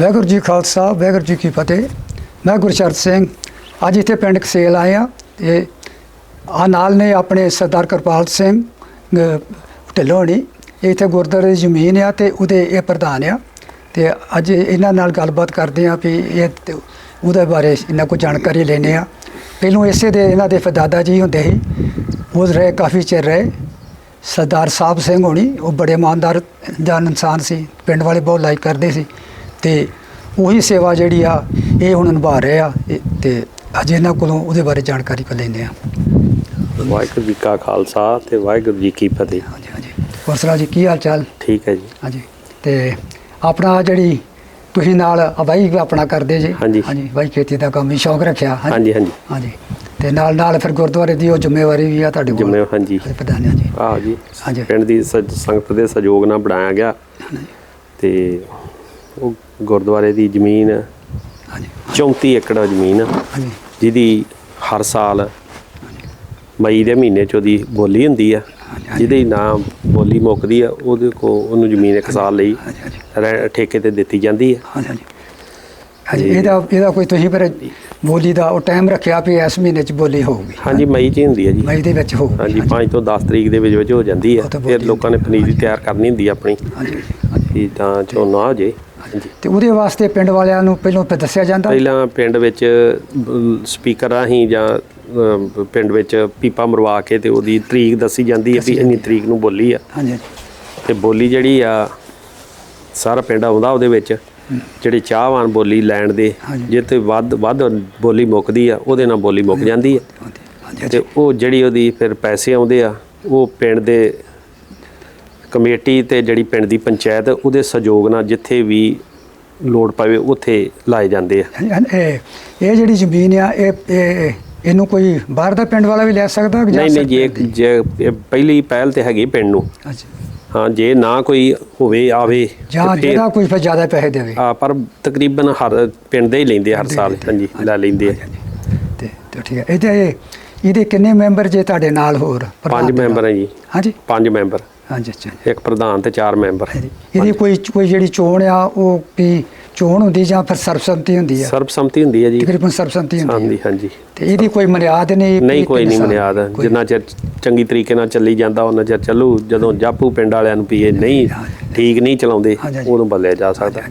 ਵਾਹਿਗੁਰੂ ਜੀ ਖਾਲਸਾ ਵਾਹਿਗੁਰੂ ਜੀ ਕੀ ਫਤਿਹ। ਮੈਂ ਗੁਰਸ਼ਰਨ ਸਿੰਘ ਅੱਜ ਇੱਥੇ ਪਿੰਡ ਕਸੇਲ ਆਏ ਆ ਤੇ ਆ ਨਾਲ ਨੇ ਆਪਣੇ ਸਰਦਾਰ ਕਿਰਪਾਲ ਸਿੰਘ ਅਹ, ਢਿੱਲੋਂ ਨੇ ਇਹ ਇੱਥੇ ਗੁਰਦੁਆਰੇ ਦੀ ਜ਼ਮੀਨ ਆ ਤੇ ਉਹਦੇ ਇਹ ਪ੍ਰਧਾਨ ਆ। ਤੇ ਅੱਜ ਇਹਨਾਂ ਨਾਲ ਗੱਲਬਾਤ ਕਰਦੇ ਆ ਵੀ ਇਹ ਉਹਦੇ ਬਾਰੇ ਇਹਨਾਂ ਕੋਲ ਜਾਣਕਾਰੀ ਲੈਣੇ ਆ ਪਹਿਲੋਂ ਇਸੇ ਦੇ ਇਹਨਾਂ ਦੇ ਫਦਾਦਾ ਜੀ ਹੁੰਦੇ ਸੀ ਉਹ ਰਹੇ ਕਾਫੀ ਚਿਰ ਰਹੇ। ਸਰਦਾਰ ਸਾਹਿਬ ਸਿੰਘ ਹੋਣੀ ਉਹ ਬੜੇ ਇਮਾਨਦਾਰ ਜਾਨ ਇਨਸਾਨ ਸੀ ਪਿੰਡ ਵਾਲੇ ਬਹੁਤ ਲਾਈਕ ਕਰਦੇ ਸੀ। ਤੇ ਉਹੀ ਸੇਵਾ ਜਿਹੜੀ ਆ ਇਹ ਹੁਣ ਨਿਭਾ ਰਹੇ ਆ ਇਹ- ਤੇ ਅੱਜ ਇਹਨਾਂ ਕੋਲੋਂ ਉਹਦੇ ਬਾਰੇ ਜਾਣਕਾਰੀ ਕੋ ਲੈਂਦੇ ਆ। ਵਾਹਿਗੁਰੂ ਜੀ ਕਾ ਖਾਲਸਾ ਤੇ ਵਾਹਿਗੁਰੂ ਜੀ ਕੀ ਫਤਿਹ। ਹਾਂਜੀ ਹਾਂਜੀ। ਸੁਣਾਓ ਜੀ ਕੀ ਹਾਲ ਚਾਲ ਠੀਕ ਹੈ ਜੀ। ਹਾਂਜੀ। ਤੇ ਆਪਣਾ ਜਿਹੜੀ ਤੁਸੀਂ ਨਾਲ ਅਵਾਈ ਆਪਣਾ ਕਰਦੇ ਜੀ? ਹਾਂਜੀ। ਵਾਈ ਖੇਤੀ ਦਾ ਕੰਮ ਵੀ ਸ਼ੌਂਕ ਰੱਖਿਆ ਹਾਂਜੀ? ਹਾਂਜੀ ਹਾਂਜੀ। ਤੇ ਨਾਲ ਨਾਲ ਫਿਰ ਗੁਰਦੁਆਰੇ ਦੀ ਉਹ ਜ਼ਿੰਮੇਵਾਰੀ ਵੀ ਆ ਤੁਹਾਡੇ ਕੋਲ? ਜਿੰਮੇ ਹਾਂਜੀ। ਪ੍ਰਧਾਨ ਜੀ। ਆਹ ਜੀ। ਹਾਂਜੀ। ਪਿੰਡ ਦੀ ਸੰਗਤ ਦੇ ਸਹਿਯੋਗ ਨਾਲ ਬਣਾਇਆ ਗਿਆ। ਤੇ ਉਹ ਗੁਰਦੁਆਰੇ ਦੀ ਜ਼ਮੀਨ ਹਾਂਜੀ। 34 ਏਕੜ ਜ਼ਮੀਨ ਆ, ਹਾਂਜੀ। ਜਿਹਦੀ ਹਰ ਸਾਲ ਮਈ ਦੇ ਮਹੀਨੇ ਚ ਉਹਦੀ ਬੋਲੀ ਹੁੰਦੀ ਆ ਜਿਹਦੇ ਨਾਮ ਬੋਲੀ ਮੁੱਕਦੀ ਆ ਉਹਦੇ ਕੋ ਉਹਨੂੰ ਜ਼ਮੀਨ ਇੱਕ ਸਾਲ ਲਈ ਠੇਕੇ ਤੇ ਦਿੱਤੀ ਜਾਂਦੀ ਹੈ। ਹਾਂਜੀ ਹਾਂਜੀ। ਹਾਂਜੀ ਇਹਦਾ ਇਹਦਾ ਕੋਈ ਤੁਸੀਂ ਫਿਰ ਬੋਲੀ ਦਾ ਉਹ ਟਾਈਮ ਰੱਖਿਆ ਵੀ ਇਸ ਮਹੀਨੇ ਚ ਬੋਲੀ ਹੋਊਗੀ। ਹਾਂਜੀ ਮਈ ਚ ਹੁੰਦੀ ਹੈ ਜੀ। ਮਈ ਦੇ ਵਿੱਚ ਹੋਊਗੀ। ਹਾਂਜੀ 5 ਤੋਂ 10 ਤਰੀਕ ਦੇ ਵਿੱਚ ਵਿੱਚ ਹੋ ਜਾਂਦੀ ਹੈ। ਤਾਂ ਫਿਰ ਲੋਕਾਂ ਨੇ ਪਨੀਰੀ ਤਿਆਰ ਕਰਨੀ ਹੁੰਦੀ ਹੈ ਆਪਣੀ। ਹਾਂਜੀ ਤਾਂ ਝੋਨਾ ਹੋ ਜੇ। ਤੇ ਉਹਦੇ ਵਾਸਤੇ ਪਿੰਡ ਵਾਲਿਆਂ ਨੂੰ ਪਹਿਲਾਂ ਫਿਰ ਦੱਸਿਆ ਜਾਂਦਾ? ਪਹਿਲਾਂ ਪਿੰਡ ਵਿੱਚ ਸਪੀਕਰ ਰਾਹੀਂ ਜਾਂ ਪਿੰਡ ਵਿੱਚ ਪੀਪਾ ਮਰਵਾ ਕੇ ਤੇ ਉਹਦੀ ਤਰੀਕ ਦੱਸੀ ਜਾਂਦੀ ਹੈ ਵੀ ਇੰਨੀ ਤਰੀਕ ਨੂੰ ਬੋਲੀ ਆ। ਹਾਂਜੀ। ਤੇ ਬੋਲੀ ਜਿਹੜੀ ਆ ਸਾਰਾ ਪਿੰਡ ਆਉਂਦਾ ਉਹਦੇ ਵਿੱਚ। ਜਿਹੜੇ ਚਾਹਵਾਨ ਬੋਲੀ ਲੈਣ ਦੇ ਹਾਂਜੀ। ਜੇ ਤੇ ਵੱਧ ਵੱਧ ਬੋਲੀ ਮੁੱਕਦੀ ਆ ਉਹਦੇ ਨਾਲ ਬੋਲੀ ਮੁੱਕ ਜਾਂਦੀ ਆ। ਤੇ ਉਹ ਜਿਹੜੀ ਉਹਦੀ ਫਿਰ ਪੈਸੇ ਆਉਂਦੇ ਆ ਉਹ ਪਿੰਡ ਦੇ ਕਮੇਟੀ ਤੇ ਜਿਹੜੀ ਪਿੰਡ ਦੀ ਪੰਚਾਇਤ ਉਹਦੇ ਸਹਿਯੋਗ ਨਾਲ ਜਿੱਥੇ ਵੀ ਲੋੜ ਪਵੇ ਉੱਥੇ ਲਾਏ ਜਾਂਦੇ ਆ। ਇਹ ਇਹ ਜਿਹੜੀ ਜ਼ਮੀਨ ਆ ਇਹ ਇਹ ਇਹਨੂੰ ਕੋਈ ਬਾਹਰ ਦਾ ਪਿੰਡ ਵਾਲਾ ਵੀ ਲੈ ਸਕਦਾ ਕਿ ਜਾਂ ਨਹੀਂ ਨਹੀਂ ਜੇ ਇਹ ਪਹਿਲੀ ਪਹਿਲ ਤੇ ਹੈਗੀ ਪਿੰਡ ਨੂੰ? ਅੱਛਾ। ਹਾਂ ਜੇ ਨਾ ਕੋਈ ਹੋਵੇ ਆਵੇ ਜਾਂ ਤੇ ਫਿਰ- ਜਿਹੜਾ ਕੋਈ ਫਿਰ ਜ਼ਿਆਦਾ ਪੈਸੇ ਦੇਵੇ। ਆ ਪਰ ਤਕਰੀਬਨ ਹਰ ਪਿੰਡ ਦੇ ਹੀ ਲੈਂਦੇ ਆ ਹਰ ਸਾਲ। ਹਾਂਜੀ ਲੈ ਲੈਂਦੇ ਆ। ਤੇ ਤੇ ਠੀਕ ਹੈ। ਇਹਦੇ ਇਹਦੇ ਕਿੰਨੇ ਮੈਂਬਰ ਜੇ ਤੁਹਾਡੇ ਨਾਲ ਹੋਰ ਪ੍ਰਧਾਨ ਪੰਜ ਦੇ? ਮੈਂਬਰ ਹੈ ਜੀ। ਹਾਂਜੀ। ਪੰਜ ਮੈਂਬਰ। ਹਾਂਜੀ ਅੱਛਾ ਇੱਕ ਪ੍ਰਧਾਨ ਤੇ ਚਾਰ ਮੈਂਬਰ। ਇਹਦੀ ਕੋਈ ਕੋਈ ਜਿਹੜੀ ਚੋਣ ਆ ਉਹ ਵੀ ਚੋਣ ਹੁੰਦੀ ਜਾਂ ਫਿਰ ਸਰਬਸੰਮਤੀ ਹੁੰਦੀ ਆ? ਸਰਬਸੰਮਤੀ ਹੁੰਦੀ ਹੈ ਜੀ। ਤਕਰੀਬਨ ਸਰਬਸੰਮਤੀ ਹੁੰਦੀ ਹਾਂਜੀ ਹੈ ਹਾਂਜੀ। ਤੇ ਇਹਦੀ ਕੋਈ ਮਨਿਆਦ ਨਹੀਂ ਨਹੀਂ ਕੋਈ ਨਹੀਂ ਕੋਈ- ਜਿੰਨਾ ਚਿਰ ਚੰਗੀ ਤਰੀਕੇ ਨਾਲ ਚੱਲੀ ਜਾਂਦਾ ਉਹਨਾਂ ਚਿਰ ਚੱਲੂ। ਜਦੋਂ ਜਾਪੂ ਪਿੰਡ ਵਾਲਿਆਂ ਨੂੰ ਪੀਏ ਨਹੀਂ ਠੀਕ ਨਹੀਂ ਚਲਾਉਂਦੇ। ਉਦੋਂ ਬਦਲਿਆ ਜਾ ਸਕਦਾ।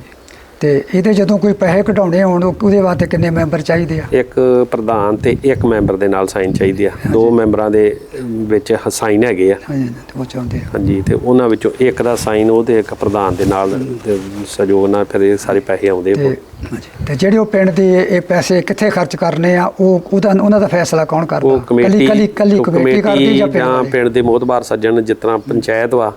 ਤੇ ਇਹਦੇ ਜਦੋਂ ਕੋਈ ਪੈਸੇ ਕਢਾਉਣੇ ਹੋਣ ਉਹ- ਉਹਦੇ ਵਾਸਤੇ ਕਿੰਨੇ ਮੈਂਬਰ ਚਾਹੀਦੇ ਆ? ਇੱਕ ਪ੍ਰਧਾਨ ਤੇ ਇੱਕ ਮੈਂਬਰ ਦੇ ਨਾਲ ਸਾਈਨ ਚਾਹੀਦੇ ਆ। ਦੋ ਮੈਂਬਰਾਂ ਦੇ ਵਿੱਚ ਸਾਈਨ ਹੈਗੇ ਆ। ਹਾਂਜੀ ਤੇ ਉਹ ਚਾਹੁੰਦੇ ਆ। ਹਾਂਜੀ ਤੇ ਉਹਨਾਂ ਵਿੱਚੋਂ ਇੱਕ ਦਾ ਸਾਈਨ ਉਹ ਤੇ ਇੱਕ ਪ੍ਰਧਾਨ ਦੇ ਨਾਲ ਸਹਿਯੋਗ ਨਾਲ ਫਿਰ ਇਹ ਸਾਰੇ ਪੈਸੇ ਆਉਂਦੇ ਹਾਂਜੀ ਤੇ ਜਿਹੜੇ ਉਹ ਪਿੰਡ ਦੇ ਇਹ ਪੈਸੇ ਕਿੱਥੇ ਖਰਚ ਕਰਨੇ ਆ ਉਹ ਉਹਦਾ ਉਹਨਾਂ ਦਾ ਫੈਸਲਾ ਕੌਣ ਕਰਦਾ? ਕੱਲੀ ਕੱਲੀ ਉਹ ਕਮੇਟੀ ਕਰਦੀ ਜਾਂ ਪਿੰਡ ਦੇ ਮੋਹਤਬਾਰ ਸੱਜਣ ਤਰ੍ਹਾਂ ਪੰਚਾਇਤ ਵਾ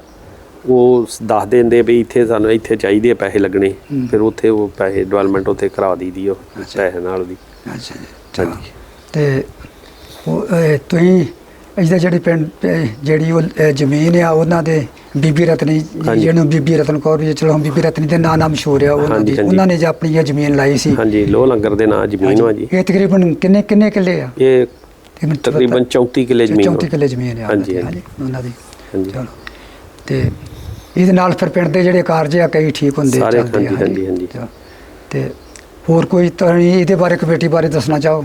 ਉਹ ਦੱਸ ਦਿੰਦੇ ਵੀ ਇੱਥੇ ਸਾਨੂੰ ਇੱਥੇ ਚਾਹੀਦੇ ਆ ਪੈਸੇ ਲੱਗਣੇ। ਫਿਰ ਉੱਥੇ ਉਹ ਪੈਸੇ ਡਿਵੈਲਪਮੈਂਟ ਉੱਥੇ ਕਰਾ ਦਈਦੀ ਉਹ ਪੈਸੇ ਨਾਲ ਦੀ। ਅੱਛਾ ਜੀ ਚਲੋ। ਤੇ ਉਹ ਇਹ ਤੁਸੀਂ ਇਹਦਾ ਜਿਹੜੀ ਪਿੰਡ ਜਿਹੜੀ ਉਹ ਜ਼ਮੀਨ ਆ ਉਹਨਾਂ ਦੇ ਬੀਬੀ ਰਤਨੀ ਹਾਂਜੀ। ਜਿਹਨੂੰ ਬੀਬੀ ਰਤਨ ਕੌਰ ਵੀ ਚਲੋ ਬੀਬੀ ਰਤਨੀ ਦੇ ਨਾਂ ਨਾਲ ਮਸ਼ਹੂਰ ਆ ਉਹਨਾਂ ਹਾਂਜੀ, ਦੀ ਹਾਂਜੀ। ਉਹਨਾਂ ਨੇ ਜੇ ਆਪਣੀ ਇਹ ਜ਼ਮੀਨ ਲਾਈ ਸੀ। ਹਾਂਜੀ ਲੋਹ ਲੰਗਰ ਦੇ ਨਾਂ ਜ਼ਮੀਨ ਵਾ ਜੀ। ਇਹ ਤਕਰੀਬਨ ਕਿੰਨੇ ਕਿੰਨੇ ਕਿੱਲੇ ਆ? ਇਹ ਤਕਰੀਬਨ 34 ਕਿੱਲੇ ਜ਼ਮੀਨ 34 ਵਾ। ਕਿੱਲੇ ਜ਼ਮੀਨ ਆ। ਹਾਂਜੀ, ਹਾਂਜੀ। ਉਹਨਾਂ ਦੀ। ਹਾਂਜੀ। ਚਲੋ। ਤੇ ਇਹਦੇ ਨਾਲ ਫਿਰ ਪਿੰਡ ਦੇ ਜਿਹੜੇ ਕਾਰਜ ਆ ਕਈ ਠੀਕ ਹੁੰਦੇ ਸਾਰੇ, ਚੱਲਦੇ ਆ, ਹਾਂਜੀ, ਹਾਂਜੀ। ਤੇ ਹੋਰ ਕੋਈ ਤੁਸੀਂ ਇਹਦੇ ਬਾਰੇ ਕਮੇਟੀ ਬਾਰੇ ਦੱਸਣਾ ਚਾਹੋ?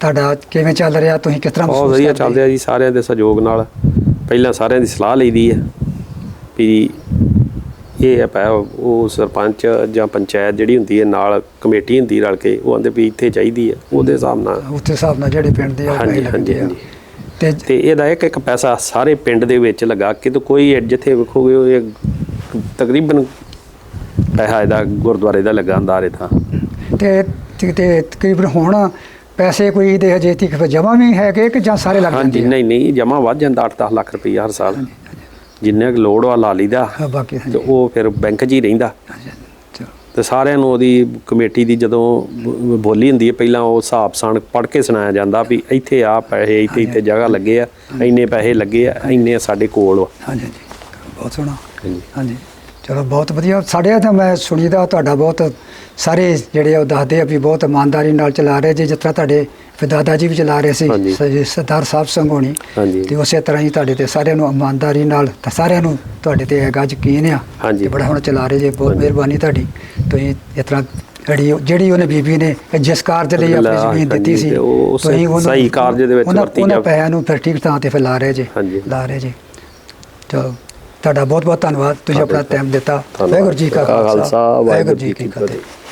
ਤੁਹਾਡਾ ਕਿਵੇਂ ਚੱਲ ਰਿਹਾ? ਤੁਸੀਂ ਕਿਸ ਤਰ੍ਹਾਂ ਬਹੁਤ ਵਧੀਆ? ਚੱਲ ਰਿਹਾ ਜੀ ਸਾਰਿਆਂ ਦੇ ਸਹਿਯੋਗ ਨਾਲ। ਪਹਿਲਾਂ ਸਾਰਿਆਂ ਦੀ ਸਲਾਹ ਲਈਦੀ ਹੈ ਵੀ ਇਹ ਹੈ ਉਹ ਸਰਪੰਚ ਜਾਂ ਪੰਚਾਇਤ ਜਿਹੜੀ ਹੁੰਦੀ ਹੈ ਨਾਲ ਕਮੇਟੀ ਹੁੰਦੀ ਰਲ ਕੇ ਉਹ ਆਂਦੇ ਵੀ ਇੱਥੇ ਚਾਹੀਦੀ ਹੈ ਉਹਦੇ ਹਿਸਾਬ ਨਾਲ। ਉਸ ਹਿਸਾਬ ਨਾਲ ਜਿਹੜੇ ਪਿੰਡ ਦੇ ਆ ਹਾਂਜੀ, ਹਾਂਜੀ, ਤੇ ਇਹਦਾ ਇੱਕ ਇੱਕ ਪੈਸਾ ਸਾਰੇ ਪਿੰਡ ਦੇ ਵਿੱਚ ਲਗਾ ਕੇ ਤੇ ਕੋਈ ਜਿੱਥੇ ਵੇਖੋਗੇ ਉਹ ਇਹ ਤਕਰੀਬਨ ਪੈਸਾ ਇਹਦਾ ਗੁਰਦੁਆਰੇ ਦਾ ਲੱਗਾ ਅੰਦਾਰੇ ਤਾਂ ਤੇ ਤੇ- ਤਕਰੀਬਨ ਹੁਣ ਪੈਸੇ ਕੋਈ ਇਹਦੇ ਹਜੇ ਤੱਕ ਜਮਾ ਵੀ ਹੈਗੇ ਕਿ ਜਾਂ ਸਾਰੇ ਲੱਗ ਜਾਂਦੇ ਨਹੀਂ ਨਹੀਂ ਜਮਾ ਵੱਧ ਜਾਂਦਾ 8-10 ਲੱਖ ਰੁਪਈਆ ਹਰ ਸਾਲ। ਜਿੰਨੇ ਕੁ ਲੋੜ ਵਾ ਲਾ ਲਈਦਾ ਬਾਕੀ ਤੇ ਉਹ ਫਿਰ ਬੈਂਕ 'ਚ ਹੀ ਰਹਿੰਦਾ। ਤੇ ਸਾਰਿਆਂ ਨੂੰ ਉਹਦੀ ਕਮੇਟੀ ਦੀ ਜਦੋਂ ਬੋਲੀ ਹੁੰਦੀ ਹੈ ਪਹਿਲਾਂ ਉਹ ਹਿਸਾਬ ਸਾਨ ਪੜ੍ਹ ਕੇ ਸੁਣਾਇਆ ਜਾਂਦਾ ਵੀ ਇੱਥੇ ਆ ਪੈਸੇ ਇੱਥੇ ਇੱਥੇ ਜਗ੍ਹਾ ਲੱਗੇ ਆ ਇੰਨੇ ਪੈਸੇ ਲੱਗੇ ਆ ਇੰਨੇ ਸਾਡੇ ਕੋਲ ਵਾ। ਹਾਂਜੀ ਹਾਂਜੀ। ਬਹੁਤ ਸੋਹਣਾ। ਹਾਂਜੀ। ਹਾਂਜੀ। ਚਲੋ ਬਹੁਤ ਵਧੀਆ ਸਾਡੇ ਤਾਂ ਮੈਂ ਸੁਣੀਦਾ ਤੁਹਾਡਾ ਬਹੁਤ ਸਾਰੇ ਜਿਹੜੇ ਉਹ ਦੱਸਦੇ ਆ ਵੀ ਬਹੁਤ ਇਮਾਨਦਾਰੀ ਨਾਲ ਚਲਾ ਰਹੇ ਜੇ ਜਿਸ ਤਰ੍ਹਾਂ ਤੁਹਾਡੇ ਫਿਰ ਦਾਦਾ ਜੀ ਵੀ ਚਲਾ ਰਹੇ ਸੀ ਸਰਦਾਰ ਸਾਹਿਬ ਸਿੰਘ ਹੋਣੀ ਹਾਂਜੀ ਤੇ ਉਸੇ ਤਰ੍ਹਾਂ ਹੀ ਤੁਹਾਡੇ ਤੇ ਸਾਰਿਆਂ ਨੂੰ ਇਮਾਨਦਾਰੀ ਨਾਲ ਤਾਂ ਸਾਰਿਆਂ ਨੂੰ ਤੁਹਾਡੇ ਤੇ ਹੈਗਾ ਯਕੀਨ ਆ। ਤੇ ਬੜਾ ਹੁਣ ਚਲਾ ਰਹੇ ਜੇ ਬਹੁਤ। ਮਿਹਰਬਾਨੀ ਤੁਹਾਡੀ ਤੁਸੀਂ ਇਸ ਤਰ੍ਹਾਂ ਜਿਹੜੀ ਜਿਹੜੀ ਉਹਨੇ ਬੀਬੀ ਨੇ ਜਿਸ ਕਾਰਜ ਲਈ ਆਪਣੀ ਜ਼ਮੀਨ ਦਿੱਤੀ ਸੀ ਉਹ ਤੁਸੀਂ ਉਹਨੂੰ- ਸਹੀ ਕਾਰਜ ਦੇ ਵਿੱਚ ਉਹਨਾਂ- ਵਰਤੀ ਉਹਨਾਂ ਜਾਵੇ। ਪੈਸਿਆਂ ਨੂੰ ਫਿਰ ਠੀਕ ਥਾਂ ਤੇ ਫਿਰ ਲਾ ਰਹੇ ਜੇ। ਲਾ ਰਹੇ ਜੇ ਚਲੋ ਤੁਹਾਡਾ ਬਹੁਤ ਬਹੁਤ ਧੰਨਵਾਦ। ਤੁਸੀਂ ਆਪਣਾ ਟਾਈਮ ਦਿੱਤਾ। ਵਾਹਿਗੁਰੂ ਜੀ ਕਾ ਖਾਲਸਾ। ਵਾਹਿਗੁਰੂ ਜੀ ਕੀ ਫਤਿਹ।